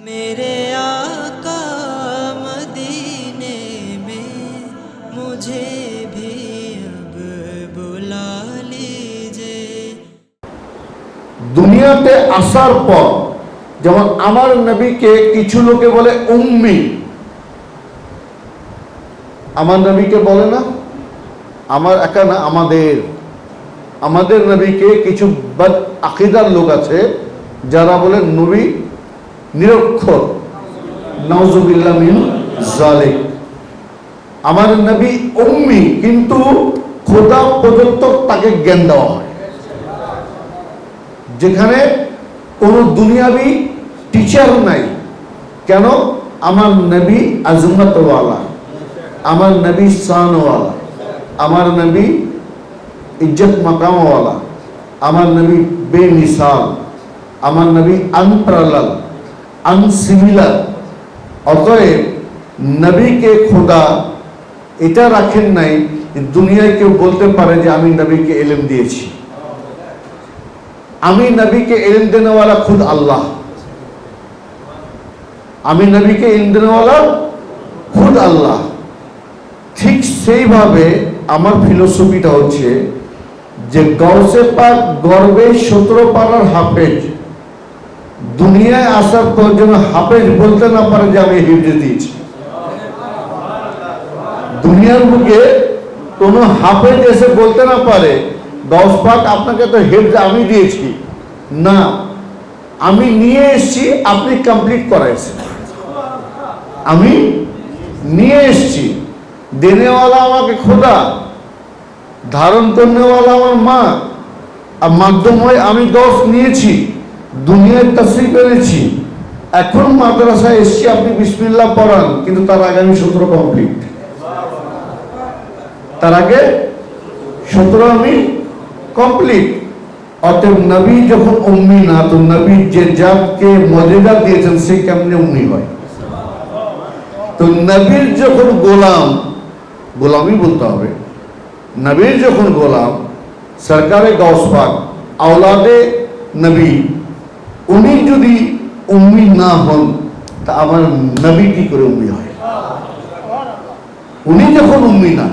मेरे आका मदीने में मुझे भी अब बुला लीजिए দুনিয়াতে আসার পর যেমন আমার নবীকে কিছু লোকে বলে উম্মি আমার নবীকে বলে না আমার একা না আমাদের আমাদের নবীকে কিছু বাদ আকিদার লোক আছে যারা বলে নবী নিরক্ষর। নওজুবিল্লাহ জালিক। আমার নবী উম্মি, কিন্তু খোদা পর্যন্ত তাকে জ্ঞান দেওয়া হয়। যেখানে কোনো দুনিয়াবি টিচার নাই। কেন? আমার নবী আজমতওয়ালা। আমার নবী শানওয়ালা। আমার নবী ইজ্জত মাকামওয়ালা। আমার নবী বেমিসাল আমার নবী আনপ্রালাল। আনসিমিলার অতএব নবীকে খোদা এটা রাখেন নাই দুনিয়ায় কেউ বলতে পারে যে আমি নবীকে এলেম দিয়েছি। আমি নবীকে ইলম দেনেওয়ালা খুদ আল্লাহ। আমি নবীকে ইলম দেনেওয়ালা খুদ আল্লাহ। ঠিক সেইভাবে আমার ফিলোসফিটা হচ্ছে যে গৌসে পাক গর্বে সতেরো পাড়ার হাফেজ দুনিয়ায় আসার পর যেন হাফেজ বলতে না পারে যে আমি হিফজে দিয়েছি। দুনিয়ার বুকে কোনো হাফেজ এসে বলতে না পারে দশ পাক, আপনাকে তো হেফজ আমি দিয়েছি। না, আমি নিয়ে এসেছি, আপনি কমপ্লিট করাইছেন। আমি নিয়ে এসেছি। দেনেওয়ালা আমাকে খোদা, ধারণ করনেওয়ালা আমার মা, আর মাধ্যম হয়ে আমি দশ নিয়েছি। দুনিয়ায় তসরিফ এনেছি এখন মাদ্রাসায় এসছি, আপনি বিসমিল্লাহ পড়ান, কিন্তু তার আগে আমি সতেরো কমপ্লিট তার আগে সতেরো আমি কমপ্লিট অতএব নবী যখন উম্মি না, তো নবী যে জাতকে মর্যাদা দিয়েছেন, সে কেমনে উম্মি হয়? তো নবীর যখন গোলাম, গোলামই বলতে হবে। নবীর যখন গোলাম, সরকারে গৌসপাক আওলাদে নবী উনি যদি উম্মি না হন, তা আমার নবী কি করে উম্মি হয়? উনি যখন উম্মি না,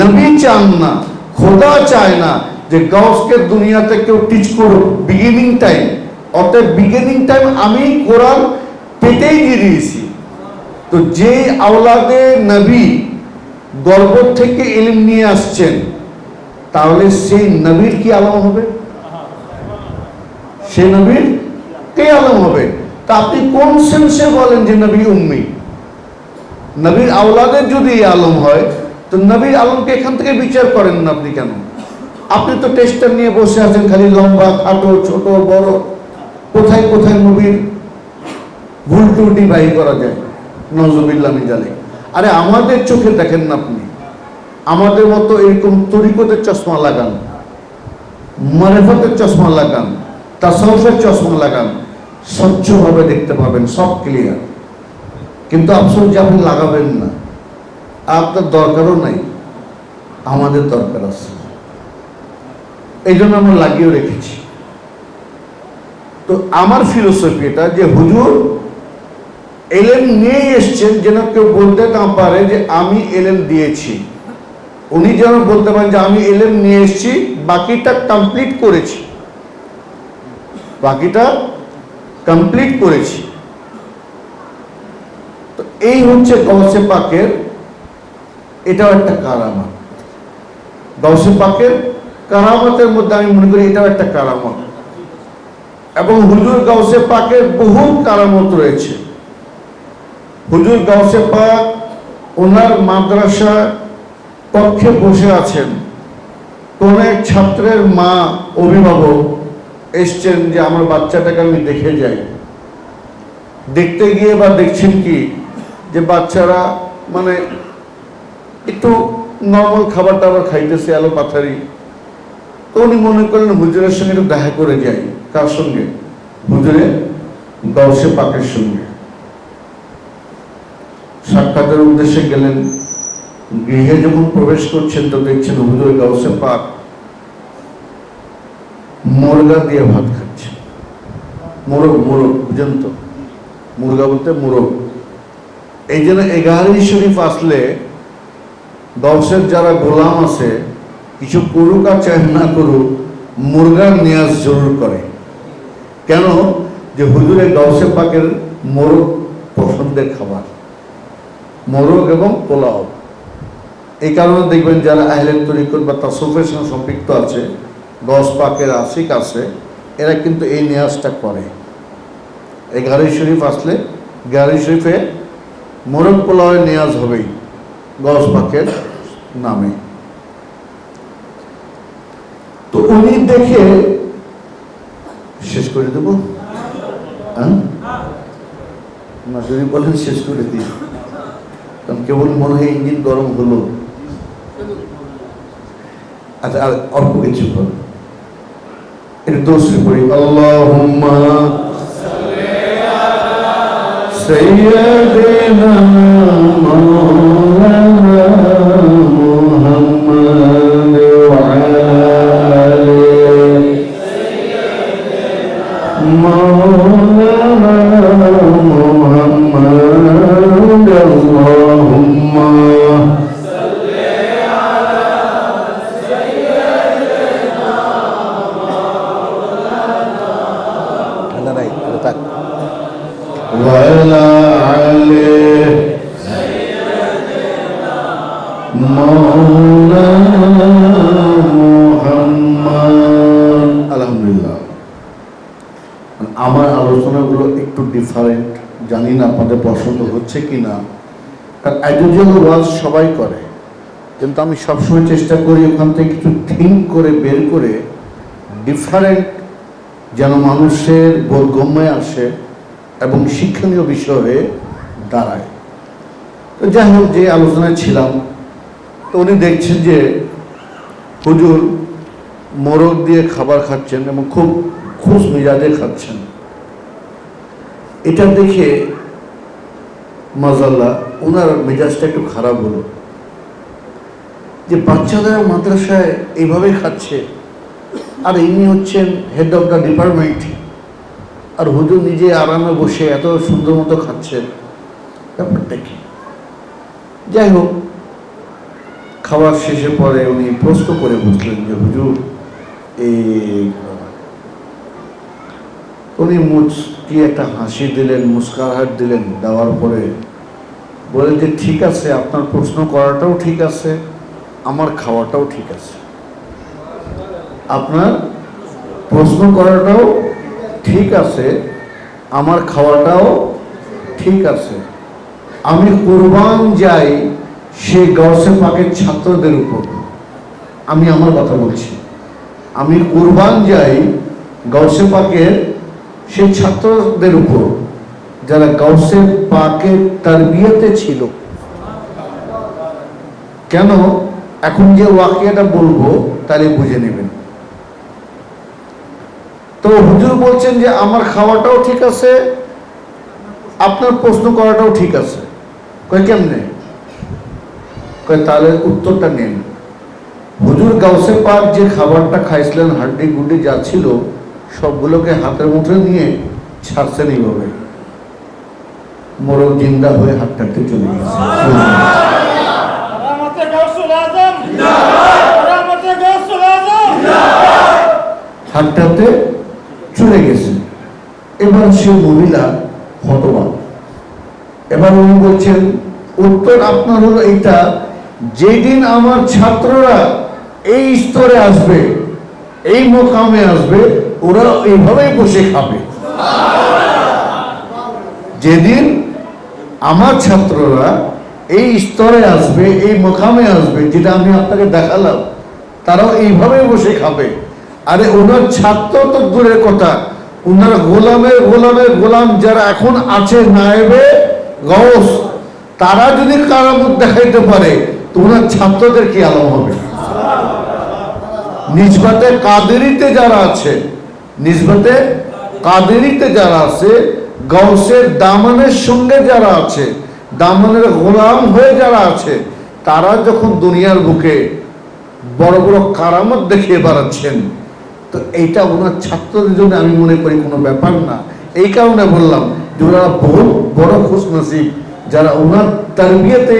নবী চান না, খোদা চায় না যে গৌসকে দুনিয়াতে কেউ টিচ করুক বিগিনিং টাইম অতএব বিগিনিং টাইম আমি কোরআন পেতেই দিয়ে দিয়েছি। তো যে আওলাদে নবী গর্ব থেকে ইলিম নিয়ে আসছেন, তাহলে সেই নবীর কি আলম হবে? সে নবীর কে আলম হবে? তা আপনি কোন সেন্সে বলেন যে নবী উম্মি? নবীর আওলাদের যদি আলম হয়, তো নবীর আলমকে এখান থেকে বিচার করেন না আপনি কেন? আপনি তো টেস্টার নিয়ে বসে আছেন, খালি লম্বা, খাটো, ছোট, বড়। কোথায় কোথায় নবীর ভুল ত্রুটি বাহি করা যায়? নজরুল্লাহ জানে আরে আমাদের চোখে দেখেন না আপনি। আমাদের মতো এরকম তরিকতের চশমা লাগান, মারেফতের চশমা লাগান তাসফের চশমা লাগান স্বচ্ছভাবে দেখতে পাবেন, সব ক্লিয়ার কিন্তু আফসোস যে আপনি লাগাবেন না, আপনার দরকারও নাই, আমাদের দরকার আছে। এই জন্য আমরা লাগিয়েও রেখেছি। তো আমার ফিলোসফি এটা যে হুজুর এলেন নিয়ে এসছেন যেন কেউ বলতে না পারে যে আমি এলেন দিয়েছি। উনি যেন বলতে পারেন যে আমি এলেন নিয়ে এসেছি, বাকিটা কমপ্লিট করেছি। বাকিটা কমপ্লিট করেছি। তো এই হচ্ছে গৌসে পাকের, এটাও একটা কারামত। গৌসে পাকের কারামতের মধ্যে আমি মনে করি এটাও একটা কারামত। এবং হুজুর গাউসে পাকের বহু কারামত রয়েছে। হুজুর গাউসে পাক ওনার মাদ্রাসা পক্ষে বসে আছেন। কোন এক ছাত্রের মা অভিভাবক এসছেন যে আমার বাচ্চাটাকে আমি দেখে যাই। দেখতে গিয়ে বা দেখছেন কি? যে বাচ্চারা মানে একটু নর্মাল খাবার টাবার খাইতেছে, আলো পাথারি। তো উনি মনে করলেন হুজুরের সঙ্গে একটু দেখা করে যাই। কার সঙ্গে? হুজুরে গৌসে পাকের সঙ্গে। সাক্ষাতের উদ্দেশ্যে গেলেন। গৃহে যখন প্রবেশ করছেন, তো দেখছেন হুজুর গৌসে পাক। মুরগা দিয়ে ভাত খাচ্ছে। মোরগ মোরগ, বুঝেন তো? মুরগা বলতে মুরগ। এই জন্য এগারোই শরীফ আসলে দশের যারা গোলাম আছে, কিছু করুক আর চাই না করুক, মুরগার নিয়াজ জরুর করে। কেন? যে হুজুরের দশে পাকের মোরগ পছন্দের খাবার। মোরগ এবং পোলাও। এই কারণে দেখবেন যারা আহলের তরিকত বা তাসফের সঙ্গে সম্পৃক্ত আছে দশ পাকের আশিক আছে, এরা কিন্তু এই নিয়াজটা করে। এই গাড়ি শরীফ আসলে গাড়ি শরীফে মোরগ পোলাওয়ের নিয়াজ হবেই, দশ পাকের নামে। তো উনি দেখে শেষ করে দেব? না, যদি বলেন শেষ করে দিই। কারণ কেবল মনে হয় ইঞ্জিন গরম হলো। আচ্ছা আর অল্প কিছু হল। এর দোষী পড়ি। আল্লাহুম্মা সাল্লি আলা সাইয়্যিদিনা পছন্দ হচ্ছে কি না কারণ আইডিওজিয়াল ওয়াজ সবাই করে, কিন্তু আমি সবসময় চেষ্টা করি ওখান থেকে কিছু থিঙ্ক করে বের করে ডিফারেন্ট যেন মানুষের বোধগম্যে আসে এবং শিক্ষণীয় বিষয় দাঁড়ায়। তো যাই হোক, যে আলোচনায় ছিলাম, তো উনি দেখছেন যে হুজুর মোরগ দিয়ে খাবার খাচ্ছেন এবং খুব খুশ মেজাজে খাচ্ছেন। এটা দেখে মাজাল্লাহ ওনার মেজাজটা একটু খারাপ হলো। যে বাচ্চাদের মাদ্রাসায় এইভাবে খাচ্ছে, আর ইনি হচ্ছেন হেড অফ দ্য ডিপার্টমেন্ট আর হুজুর নিজে আরামে বসে এত সুন্দর মতো খাচ্ছেন, ব্যাপারটা কি? যাই হোক খাওয়ার শেষে পরে উনি প্রশ্ন করে বুঝলেন যে, হুজুর, এই উনি মুচকি একটা হাসি দিলেন, মুস্কাহাট দিলেন দেওয়ার পরে বলেন যে, ঠিক আছে, আপনার প্রশ্ন করাটাও ঠিক আছে, আমার খাওয়াটাও ঠিক আছে। আপনার প্রশ্ন করাটাও ঠিক আছে, আমার খাওয়াটাও ঠিক আছে। আমি কোরবান যাই সে গৌসে পাকের ছাত্রদের উপর। আমি আমার কথা বলছি। আমি কোরবান যাই গৌসে পাকের সেই ছাত্রদের উপর যারা গৌসে পাকের তার বিয়েতে ছিল। কেন? এখন যে ওয়াকিয়াটা বলব, তাহলে বুঝে নেবেন। তো হুজুর বলছেন যে, আমার খাওয়াটাও ঠিক আছে, আপনার প্রশ্ন করাটাও ঠিক আছে। কয়, কেমনে? কয়, তাহলে উত্তরটা নেন। হুজুর গাউসে পাক যে খাবারটা খাইছিলেন, হাড্ডি গুড্ডি যা ছিল সবগুলোকে হাতের মুঠে নিয়ে ছাড়ছেন এইভাবে। মোরগ জিন্দা হয়ে হাত টাকতে চলে হাতটাতে চলে গেছে। এবার সে মহিলা হতবা এবার উনি বলছেন উত্তর আপনার হলো এইটা যেদিন আমার ছাত্ররা এই স্তরে আসবে এই মোকামে আসবে ওরা এইভাবেই বসে খাবে। যেদিন আমার ছাত্ররা এই স্তরে আসবে, এই মোকামে আসবে, যেটা আমি আপনাকে দেখালাম, তারাও এইভাবেই বসে খাবে। আরে ওনার ছাত্র তো দূরের কথা। ওনার গোলামের গোলামের গোলাম যারা এখন আছে নায়েবে গৌস তারা যদি কারামত দেখাইতে পারে, তো ওনার ছাত্রদের কি আলম হবে? নিজবাতে কাদেরিতে যারা আছে নিজবাতে কাদেরিতে যারা আছে গৌসের দামানের সঙ্গে যারা আছে, দামানের গোলাম হয়ে যারা আছে, তারা যখন দুনিয়ার বুকে বড় বড় কারামত দেখিয়ে বেড়াচ্ছেন, তো এইটা ওনার ছাত্রদের জন্য আমি মনে করি কোনো ব্যাপার না। এই কারণে বললাম যে ওনারা বহুত বড় খুশ নসিব যারা ওনার তারবিয়াতে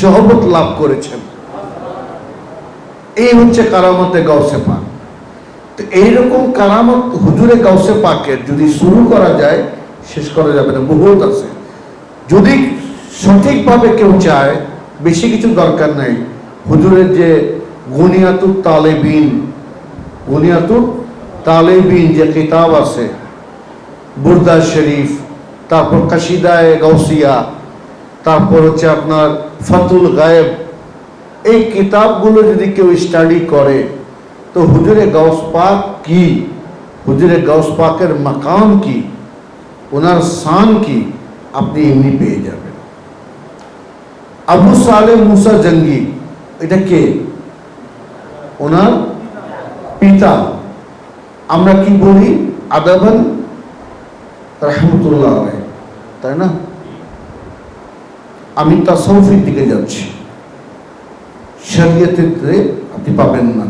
সহবত লাভ করেছেন। এই হচ্ছে কারামতে গাউসে তো এইরকম কারামত হুজুরে গাউসে পাকের যদি শুরু করা যায়, শেষ করা যাবে না, বহুত আছে। যদি সঠিকভাবে কেউ চায়, বেশি কিছু দরকার নাই। হুজুরের যে গুনিয়াতুর তালেবিন গুনিয়াতুর তালেবিন যে কিতাব আছে, বুরদা শরীফ, তারপর কাশিদায় গৌসিয়া তারপর হচ্ছে আপনার ফাতুল গায়েব, এই কিতাবগুলো যদি কেউ স্টাডি করে তো হুজুরে গাউস পাক কি হুজুরে গাউস পাকের মাকাম কি ওনার শান কি আপনি এমনি পেয়ে যাবেন আবু সালে মুসা জঙ্গি এটা কে ওনার পিতা আমরা কি বলি আদাবান রহমতুল্লাহ আলাই তাই না আমি তাসাউফির দিকে যাচ্ছি শরীয়তে আপনি পাবেন না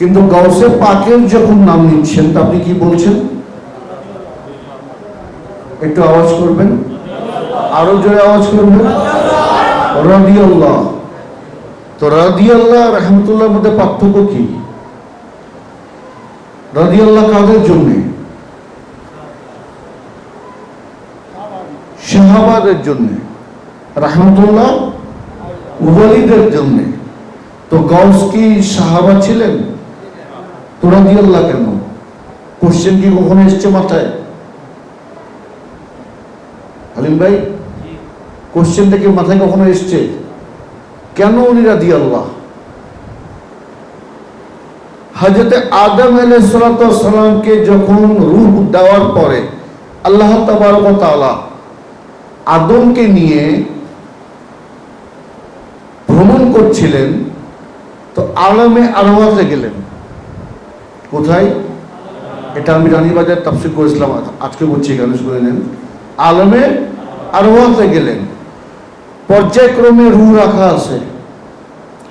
কিন্তু গৌসে পাকের যখন নাম নিচ্ছেন, তা আপনি কি বলছেন? একটু আওয়াজ করবেন? আরও জোরে আওয়াজ করবেন? রাদিয়াল্লাহ। তো রাদিয়াল্লাহ, রহমতুল্লাহর মধ্যে পার্থক্য কি? রাদিয়াল্লাহ কাদের জন্যে? শাহাবাদের জন্যে। রহমতুল্লাহ ওয়ালিদের জন্যে। তো গৌস কি সাহাবা ছিলেন? তো রাদিয়াল্লাহ কেন? কোশ্চেন কি কখনো এসছে মাথায়? হালিম ভাই কোশ্চেনটা কি মাথায় কখনো এসছে? কেন উনি রাদি আল্লাহ? হাজরতে আদম সালামকে যখন রূপ দেওয়ার পরে আল্লাহ তালা আদমকে নিয়ে ভ্রমণ করছিলেন, তো আলমে আরওয়াতে গেলেন। কোথায়? এটা আমি রানীবাজার তাফসির করেছিলাম আজকে বলছি এখানে শুনে নেন। আলমে আরওয়াতে গেলেন। পর্যায়ক্রমে রু রাখা আছে।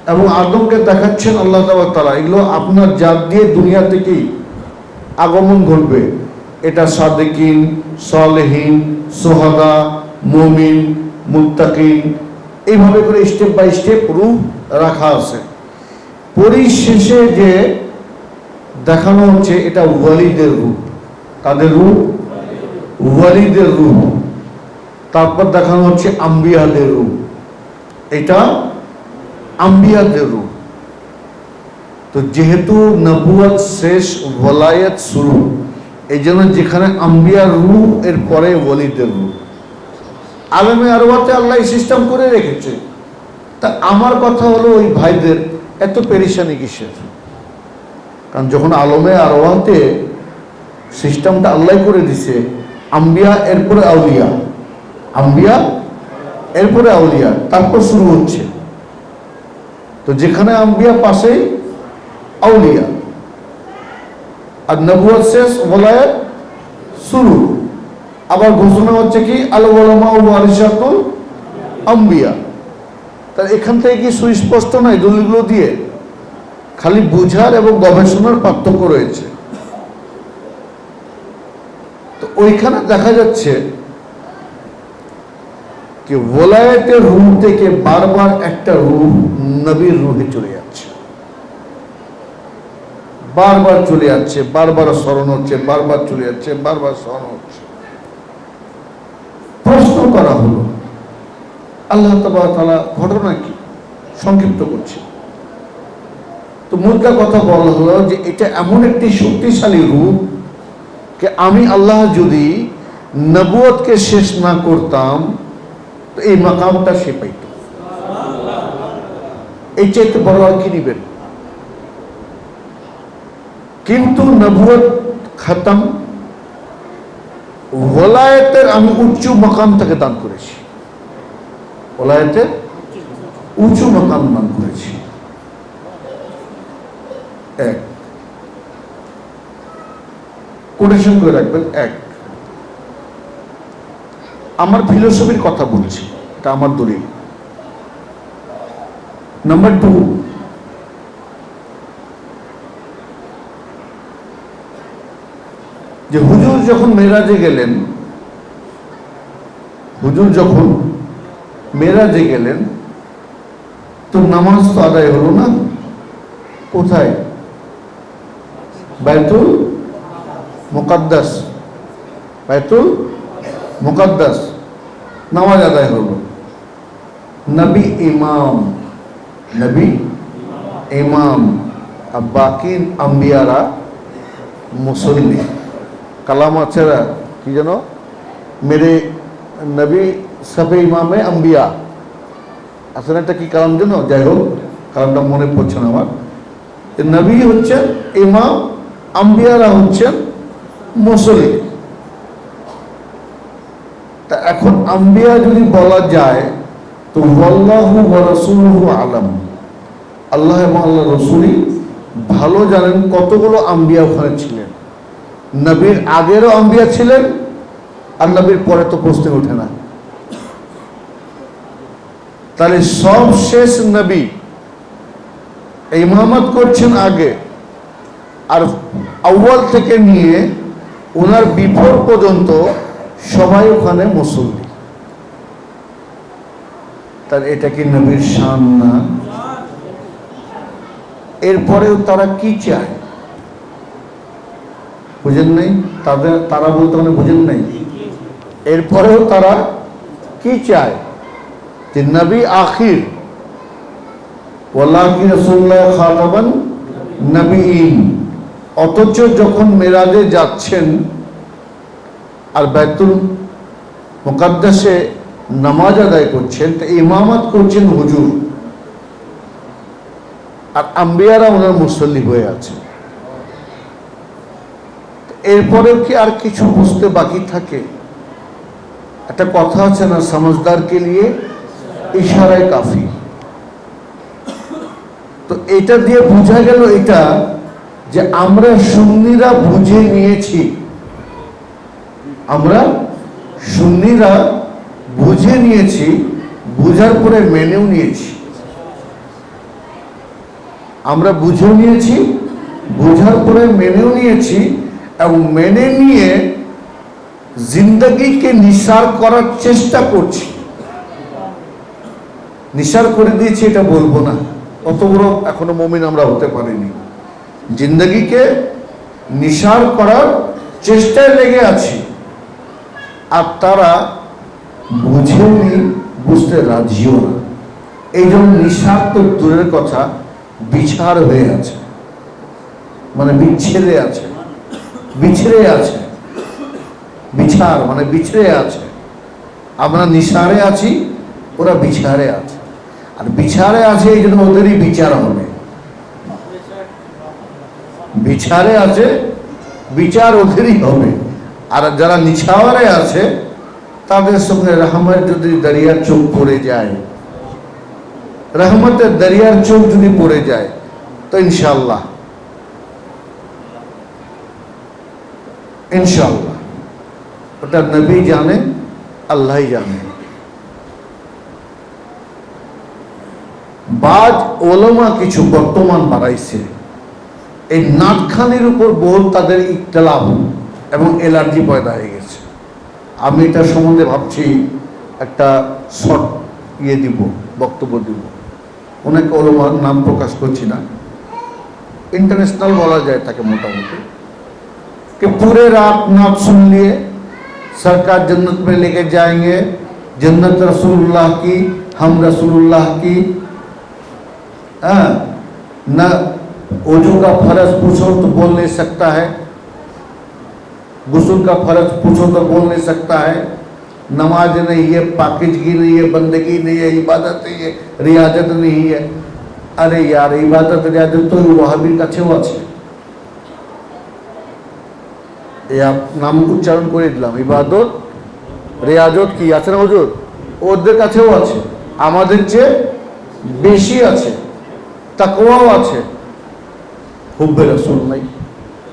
এবং আদমকে দেখাচ্ছেন আল্লাহ তালা এগুলো আপনার জাত দিয়ে দুনিয়া থেকেই আগমন ঘটবে। এটা সাদেকিন, সলেহীন, সোহাদা, মমিন, মুত্তাকিন। এইভাবে করে স্টেপ বাই স্টেপ রূপ রাখা আছে। পরিশেষে যে দেখানো হচ্ছে এটা ওয়ালিদের রূপ। তাদের রূপ? ওয়ালিদের রূপ। তারপর দেখানো হচ্ছে আম্বিয়াদের রূপ। এটা আম্বিয়াদের রূপ। তো যেহেতু নবুয়াত শেষ ওলায়ত শুরু এই জন্য যেখানে আম্বিয়ার রূপ এর পরে ওয়ালিদের রূপ। আলমে আরওয়াতে আল্লাহ সিস্টেম করে রেখেছে। তা আমার কথা হলো ওই ভাইদের, এত পেরেশানি কিসের? কারণ যখন আলমে আরওয়াতে সিস্টেমটা আল্লাহ করে দিছে, আম্বিয়া এরপরে আউলিয়া। আম্বিয়া এরপরে আউলিয়া, তারপর শুরু হচ্ছে। তো যেখানে আম্বিয়া পাশেই, আউলিয়া। আর নবুয়াত শেষ, ওলায়াত শুরু। আবার ঘোষণা হচ্ছে কি আল ওলামা ওয়ারিসাতুল আম্বিয়া। তাহলে এখান থেকে কি সুস্পষ্ট নয় দলিলগুলো দিয়ে? খালি বুঝার এবং গবেষণার পার্থক্য রয়েছে। তো ওইখানে দেখা যাচ্ছে যে ওলায়তের রুম থেকে বারবার একটা রূপ নবীর রুহে চলে যাচ্ছে। বারবার চলে যাচ্ছে, বারবার স্মরণ হচ্ছে, বারবার চলে যাচ্ছে, বারবার স্মরণ হচ্ছে। প্রশ্ন করা হলো, আল্লাহ তালা ঘটনা কি? সংক্ষিপ্ত করছি। তো মুদ্রা কথা বলা হলো যে এটা এমন একটি শক্তিশালী রূপ যে আমি আল্লাহ যদি নবুয়তকে শেষ না করতাম, তো এই মাকামটা সে পাইত। এই চাইতে বড় আর কি নিবেন? কিন্তু নবুয়ত খতম, ওলায়েতের আমি উচ্চ মাকাম তাকে দান করেছি। ওলায়েতের উঁচু মাকাম দান করেছি। এক। কোটেশন করে রাখবেন, এক। আমার ফিলোসফির কথা বলছি, এটা আমার দলিল। নাম্বার টু যে হুজুর যখন মেরাজে গেলেন, হুজুর যখন মেরাজে গেলেন, তো নামাজ তো আদায় হলো না, কোথায়? বাইতুল মুকাদ্দাস। বাইতুল মুকাদ্দাস। নামাজ আদায় হলো নবী ইমাম। নবী ইমাম। আর বাকি আম্বিয়ারা মুসল্লি। কালাম আছেরা কি যেন? মেরে নবী সবে ইমামে আম্বিয়া। আসলে একটা কি কালাম যেন? যাই হোক, কালামটা মনে পড়ছে না আমার। নবী হচ্ছেন ইমাম আম্বিয়ারা হচ্ছেন মুসল্লি তা এখন আম্বিয়া যদি বলা যায়, তো ওয়াল্লাহু আলাম। আল্লাহ এবং আল্লাহ ভালো জানেন কতগুলো আম্বিয়া ওখানে ছিলেন। নবীর আগেরও আম্বিয়া ছিলেন, আর নবীর পরে তো প্রশ্ন ওঠে না। তাহলে সব শেষ নবী, ইমামত করছেন আগে। আর আউ্বাল থেকে নিয়ে ওনার বিফোর পর্যন্ত সবাই ওখানে মুসল্লি। তার এটা কি নবীর শান না? এরপরেও তারা কি চায়? বুঝেন নাই? তাদের, তারা বলতে মানে বুঝেন নাই? এরপরেও তারা কি চায়? যে নবী আখির। ওয়াল্লাহ কি রসুল্লাহ খাতাবান নবীন। অথচ যখন মেরাজে যাচ্ছেন আর বেতুল মুকাদ্দাসে নামাজ আদায় করছেন, তো ইমামত করছেন হুজুর। আর আম্বিয়ারা ওনার মুসল্লি হয়ে আছে এরপরেও কি আর কিছু বুঝতে বাকি থাকে? একটা কথা আছে না, সমজদারকে নিয়ে ইশারায় কাফি তো এটা দিয়ে বোঝা গেল এটা যে আমরা সুন্নিরা বুঝে নিয়েছি। আমরা সুন্নিরা বুঝে নিয়েছি, বুঝার পরে মেনেও নিয়েছি। আমরা বুঝেও নিয়েছি, বুঝার পরে মেনেও নিয়েছি এবং মেনে নিয়ে জিন্দগিকে নিসার করার চেষ্টা করছি। নিসার করে দিয়েছি এটা বলব না। অত বড় এখনও মমিন আমরা হতে পারিনি। জিন্দগিকে নিসার করার চেষ্টায় লেগে আছি। আর তারা বুঝেও নি বুঝতে রাজিও না। এই জন্য নিসার তো দূরের কথা বিছার হয়ে আছে। মানে বিচ্ছেদে আছে। বিছড়ে আছে। বিছার মানে বিছড়ে আছে। আমরা নিসারে আছি, ওরা বিছারে আছে। আর বিছারে আছে এই জন্য ওদেরই বিচার হবে। বিছারে আছে, বিচার ওদেরই হবে। আর যারা নিছাওয়ারে আছে, তাদের সঙ্গে রহমের যদি দরিয়ার চোখ পড়ে যায়, রহমতের দরিয়ার চোখ যদি পড়ে যায়, তো ইনশাল্লাহ ইনশাল্লাহ ওটা নবী জানে, আল্লাহ জানে। বাজ ওলমা কিছু বর্তমান বাড়াইছে। এই নাটখানির উপর বহু তাদের ইকতলাভ এবং এলার্জি পয়দা হয়ে গেছে আমি এটা সম্বন্ধে ভাবছি একটা শর্ট ইয়ে দিব বক্তব্য দিব অনেক ওলমার নাম প্রকাশ করছি না इंटरनेशनल बोला जाए ताकि मोटा मोटी कि पूरे रात नात सुन लिए सरकार जन्नत में लेके जाएंगे जन्नत रसूलुल्लाह की हम रसूलुल्लाह की हाँ, न वजू का फर्ज पूछो तो बोल नहीं सकता है गुस्ल का फर्ज पूछो तो बोल नहीं सकता है नमाज नहीं है पाकिजगी नहीं है बंदगी नहीं है इबादत नहीं है रियाजत नहीं है আরে ইয়ার ইবাদত রিয়াজত তো ওয়াহাবির কাছেও আছে এই আপ- নাম উচ্চারণ করে দিলাম ইবাদত রেয়াজত কি আছে না হুজুর ওদের কাছেও আছে আমাদের চেয়ে বেশি আছে তাকওয়াও আছে হুব্বে রসুল নাই